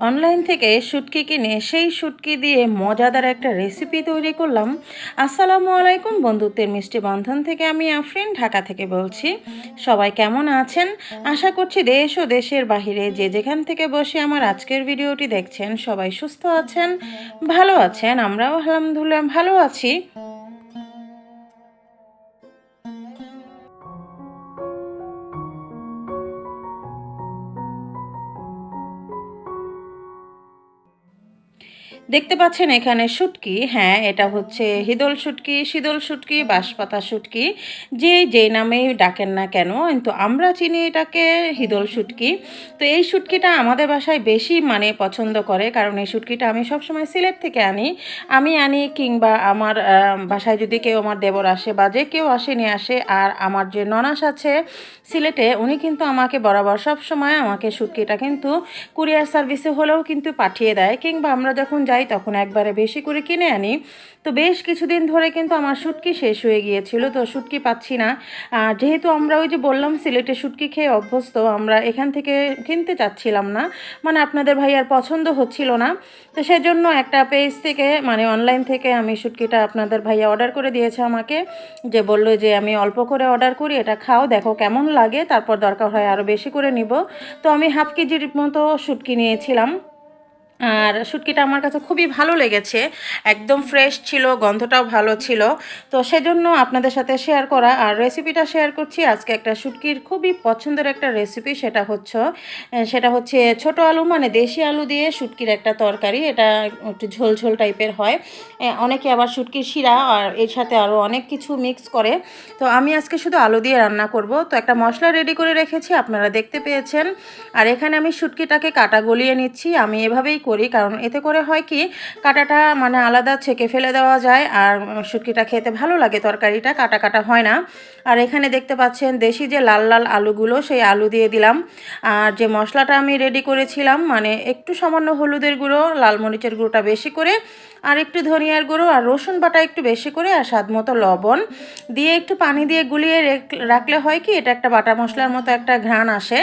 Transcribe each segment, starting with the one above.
Online থেকে শুটকি কিনে সেই শুটকি দিয়ে মজাদার একটা রেসিপি তৈরি করলাম। আসসালামু আলাইকুম বন্ধুত্বের মিষ্টি বন্ধন থেকে আমি আফরিন, ঢাকা থেকে বলছি। সবাই কেমন আছেন? আশা করছি দেশ ও দেশের বাহিরে যে যেখান থেকে বসে আমার আজকের ভিডিওটি দেখছেন সবাই সুস্থ আছেন, ভালো আছেন, আমরাও আলহামদুলিল্লাহ ভালো আছি। দেখতে পাচ্ছেন এখানে শুটকি হ্যাঁ এটা হচ্ছে হিদল শুটকি, শীতল শুটকি, বাঁশপাতা শুটকি, যে যেই নামেই ডাকেন না কেন, কিন্তু আমরা চিনি এটাকে হিদল শুটকি। তো এই শুটকিটা আমাদের বাসায় বেশি মানে পছন্দ করে, কারণ এই শুটকিটা আমি সবসময় সিলেট থেকে আনি। আমি আনি কিংবা আমার বাসায় যদি কেউ আমার দেবর আসে বা যে কেউ আসে নিয়ে আসে, আর আমার যে ননাস আছে সিলেটে, উনি কিন্তু আমাকে বরাবর সব সময় আমাকে শুটকিটা কিন্তু কুরিয়ার সার্ভিসে হলেও কিন্তু পাঠিয়ে দেয়, কিংবা আমরা যখন যাই তখন একবারে বেশি করে কিনে আনি। তো বেশ কিছুদিন ধরে কিন্তু আমার শুটকি শেষ হয়ে গিয়েছিল, তো শুটকি পাচ্ছি না। আর যেহেতু আমরা ওই যে বললাম সিলেটে শুটকি খেয়ে অভ্যস্ত, আমরা এখান থেকে কিনতে চাচ্ছিলাম না। মানে আপনাদের ভাই আর পছন্দ হচ্ছিল না। তো সেজন্য একটা পেজ থেকে মানে অনলাইন থেকে আমি শুটকিটা আপনাদের ভাইয়া অর্ডার করে দিয়েছে আমাকে। যে বলল যে, আমি অল্প করে অর্ডার করি, এটা খাও, দেখো কেমন লাগে, তারপর দরকার হয় আরও বেশি করে নিব। তো আমি হাফ কেজির মতো শুটকি নিয়েছিলাম। আর শুটকিটা আমার কাছে খুবই ভালো লেগেছে। একদম ফ্রেশ ছিল, গন্ধটাও ভালো ছিল। তো সেজন্য আপনাদের সাথে শেয়ার করা আর রেসিপিটা শেয়ার করছি। আজকে একটা শুটকির খুবই পছন্দের একটা রেসিপি সেটা হচ্ছে সেটা হচ্ছে ছোট আলু মানে দেশি আলু দিয়ে শুটকির একটা তরকারি। এটা একটু ঝোল ঝোল টাইপের হয়। অনেকে আবার শুটকির শিরা আর এর সাথে আরও অনেক কিছু মিক্স করে। তো আমি আজকে শুধু আলু দিয়ে রান্না করব। তো একটা মশলা রেডি করে রেখেছি, আপনারা দেখতে পেয়েছেন। আর এখানে আমি শুটকিটাকে কাটা গলিয়ে নিচ্ছি। আমি এভাবেই করি, কারণ এতে করে হয় কি, কাটাটা মানে আলাদা ছেঁকে ফেলে দেওয়া যায় আর শুটকিটা খেতে ভালো লাগে, তরকারিটা কাটা কাটা হয় না। আর এখানে দেখতে পাচ্ছেন দেশি যে লাল লাল আলুগুলো, সেই আলু দিয়ে দিলাম। আর যে মশলাটা আমি রেডি করেছিলাম মানে একটু সামান্য হলুদের গুঁড়ো, লাল মরিচের গুঁড়োটা বেশি করে, আর একটু ধনিয়ার গুঁড়ো আর রসুন বাটা একটু বেশি করে আর স্বাদ মতো লবণ দিয়ে একটু পানি দিয়ে গুলিয়ে রাখলে হয় কি, এটা একটা বাটা মশলার মতো একটা ঘ্রাণ আসে।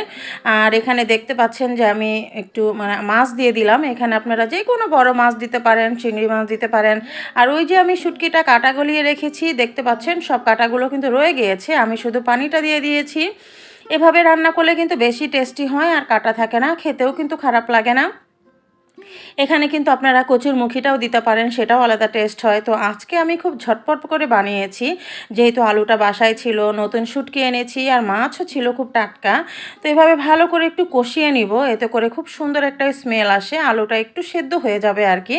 আর এখানে দেখতে পাচ্ছেন যে আমি একটু মানে মাছ দিয়ে দিলাম এখানে আপনারা যে কোনো বড় মাছ দিতে পারেন, চিংড়ি মাছ দিতে পারেন। আর ওই যে আমি শুটকিটা কাটা গলিয়ে রেখেছি, দেখতে পাচ্ছেন, সব কাটাগুলো কিন্তু রয়ে গিয়েছে। আমি শুধু পানিটা দিয়ে দিয়েছি। এভাবে রান্না করলে কিন্তু বেশি টেস্টি হয় আর কাটা থাকে না, খেতেও কিন্তু খারাপ লাগে না। এখানে কিন্তু আপনারা কচুর মুখিটাও দিতে পারেন, সেটাও আলাদা টেস্ট হয়। তো আজকে আমি খুব ঝটপট করে বানিয়েছি। যেহেতু আলুটা বাসায় ছিল, নতুন শুটকি এনেছি আর মাছও ছিল খুব টাটকা। তো এভাবে ভালো করে একটু কষিয়ে নিব, এতে করে খুব সুন্দর একটা স্মেল আসে, আলুটা একটু সেদ্ধ হয়ে যাবে আর কি।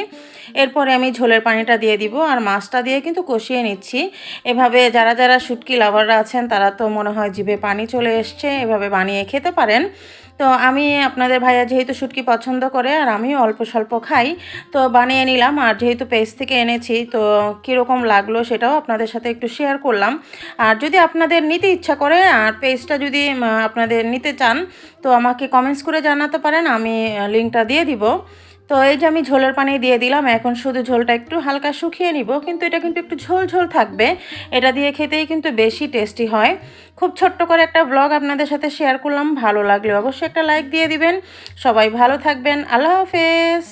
এরপরে আমি ঝোলের পানিটা দিয়ে দিব আর মাছটা দিয়ে কিন্তু কষিয়ে নিচ্ছি। এভাবে যারা যারা শুটকি লাভাররা আছেন, তারা তো মনে হয় জিভে পানি চলে এসছে, এভাবে বানিয়ে খেতে পারেন। তো আমি আপনাদের ভাইয়া যেহেতু শুটকি পছন্দ করে আর আমি অল্প স্বল্প খাই, তো বানিয়ে নিলাম আর যেহেতু পেজ থেকে এনেছি, তো কীরকম লাগল সেটাও আপনাদের সাথে একটু শেয়ার করলাম। আর যদি আপনাদের নিতে ইচ্ছা করে আর পেজটা যদি আপনাদের নিতে চান, তো আমাকে কমেন্টস করে জানাতে পারেন, আমি লিঙ্কটা দিয়ে দিব। তো এই যে আমি ঝোলের পানি দিয়ে দিলাম, এখন শুধু ঝোলটা একটু হালকা শুকিয়ে নিব, কিন্তু এটা কিন্তু একটু ঝোল ঝোল থাকবে। এটা দিয়ে খেতেই কিন্তু বেশি টেস্টি হয়। খুব ছোট্ট করে একটা ব্লগ আপনাদের সাথে শেয়ার করলাম, ভালো লাগলে অবশ্যই একটা লাইক দিয়ে দিবেন। সবাই ভালো থাকবেন, আল্লাহ হাফেজ।